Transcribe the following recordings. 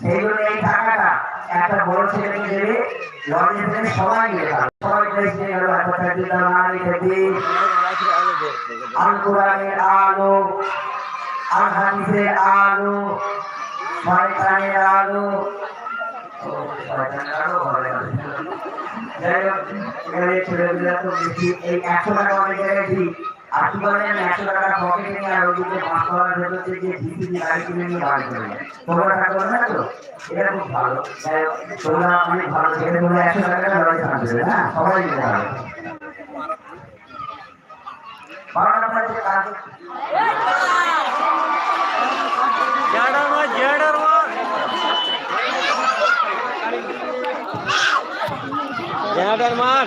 সেই জন্য এই টাকাটা একটা বড় ছেলেকে দেবে লজে সবাই নিয়ে যাবে। সবাই ড্রেস গেল আল কোরআনের আলো আল হাদিসের আলো। শয়তানের আলো। যাই হোক, এখানে তো বেশি, এই একশো টাকা অনেক জায়গায় দিই। আর কি বলেন, একশো টাকা পকেটে নিয়ে আর ওদিকে পাঁচ টাকার ভেতর থেকে ভিসিডি গাড়ি কিনে নিয়ে বাড়ি চলে যায়। তোমরা টাকা করবে না তো? এটা খুব ভালো। যাই হোক, তোমরা অনেক ভালো ছেলে, তোমরা একশো টাকা লড়াই চালাবে, হ্যাঁ? সবাই দিতে হবে। বারো টাকা যে কাজ জেডার মার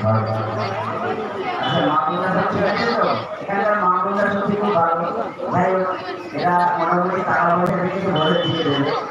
মার জেডার মার আচ্ছা, সত্যি আছে তো? এখানকার মাহবুবরা সত্যি খুব ভালো।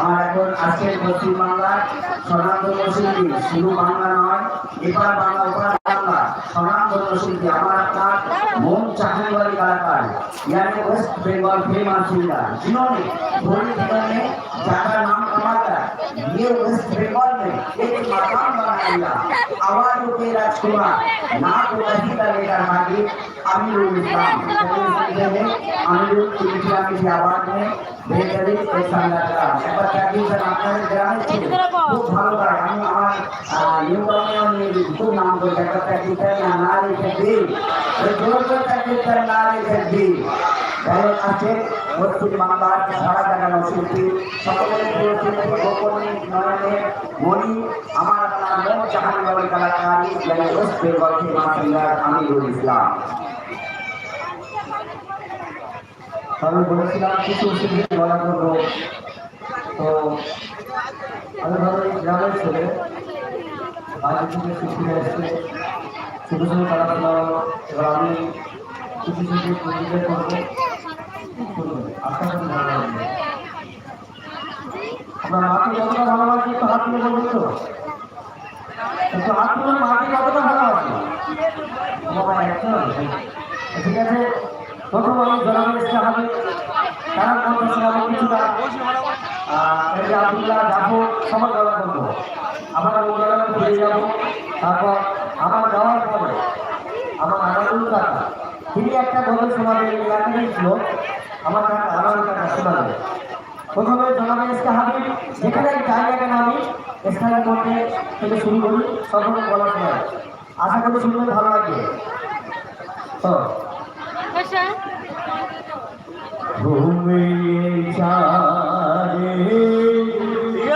আমার এখন আজকের পশ্চিমবাংলার সনাতন শিল্পী শুধু বাংলা নয় এপার বাংলা ওপার বাংলা সনাতন শিল্পী আমার আপনার মন চাকরিবাড়ি कलाकार यानी वेस्ट बंगाल फेमस सिंगर जिन्होंने थोड़ी देर में ज्यादा नाम कमाकर ये वेस्ट बंगाल में एक मकाम बना लिया आवाजों के राजकुमार नाक वही का लेकर मालिक अमीरुल इस्लाम अमीरुल इस्लाम की आवाज में বেকারি স্টেশন যাত্রা একবার চাকরি স্যার আপনাদের গ্রামে ছিল খুব ভালো কাজ আমি আমার নিউ টাউনে খুব নাম করে একবার চাকরি স্যার না রেখে দিই জোর করে চাকরি স্যার না রেখে দিই যাই হোক আছে পশ্চিম বাংলার সারা জাগানো শিল্পী সকলের প্রিয় শিল্পী গোপনী নয়নে মণি আমার আপনার মন জাহাঙ্গীর কলাকারী ওয়েস্ট বেঙ্গল থেকে মাসিঙ্গার আমিরুল ইসলাম আমি বলেছিলাম কিছু শিল্পী গলা করব তো আমি ধরো গ্রামের ছেলে বাইরে থেকে শিল্পী এসছে ছোটো ছোটো হলো এবার কিছু পরিচয় করব। আশা করি ভালো লাগবে ভালোবাসি একটু হাত তুলে বলব তো। একটু হাত তুলে মাটি কতটা ঠিক আছে, প্রথম আমি ইস্তেহাবে তারা করতেছে আমি কিছুটা এই যে আবদুল্লাহ জাফর সবার গলা করব আমার উদাহরণ ফিরে যাব তারপর আমার যাওয়ার পরে আমার আনাদুল কাকা তিনি একটা শোনাবেন এই এলাকারই ছিল। আমার কাকা আনাদুল কাকা প্রথমে জনাবের ইস্তেহাবে যেখানে যাই না কেন আমি করতে থেকে শুরু করি সর্বপ্রথম গলা শোনায় আশা করি শুনতে ভালো লাগবে তো ঘুমিয়ে চারে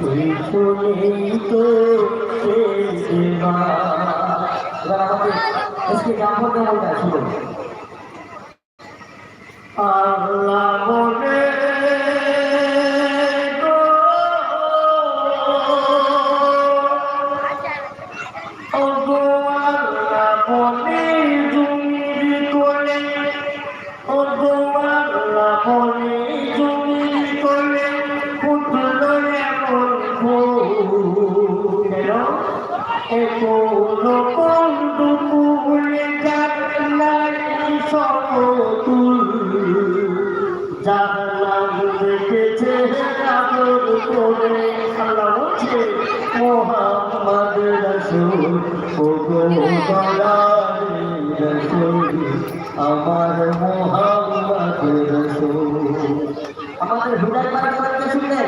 আজ বেদালা একটি দানা নেই করে খাবার ঘুমিয়ে চারে লালা শুনিতে এবার আমাকে इसके जाफर का बोलता है सुनो আল্লাহ মোহাম্মদ রসুল ও গো রসুল আমার মোহাম্মদ রসুল আমাদের হৃদয় পাঠ করতে শুনলেন?